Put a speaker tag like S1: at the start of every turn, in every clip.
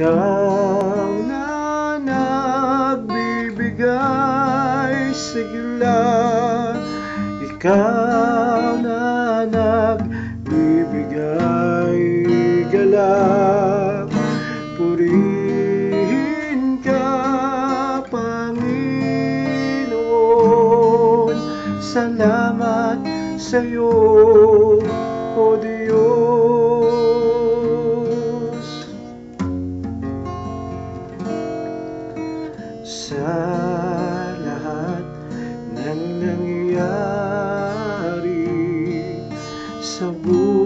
S1: Ikaw na nagbibigay sigla Ikaw na nagbibigay galak Purihin ka, Panginoon. Salamat sa'yo, O Diyos Sa lahat ng nangyayari sa buhay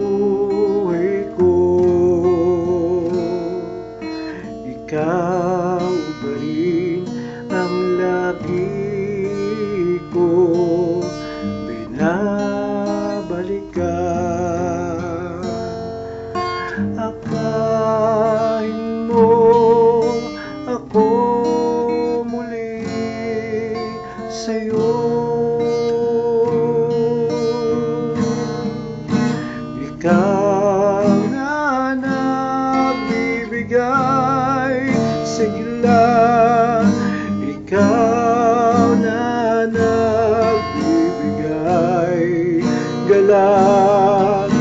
S1: galak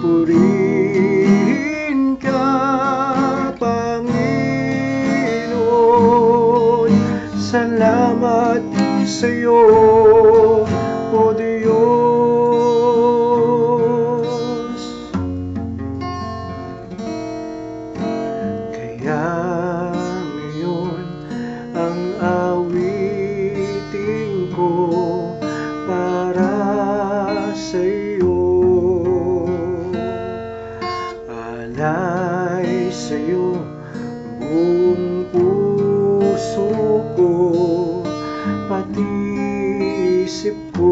S1: Purihin ka, Panginoon. Salamat sa'yo, O buong puso ko Pati isip ko.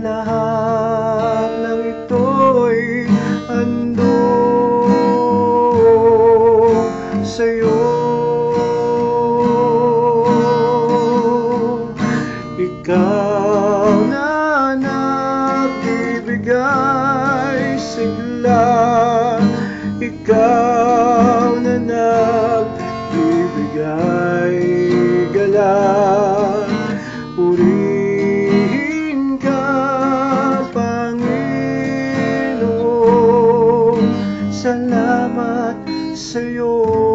S1: Lahat ng ito'y handog sa'yo. Ikaw na ikaw na nagbibigay galang. Purihin ka, Panginoon. Salamat sa'yo.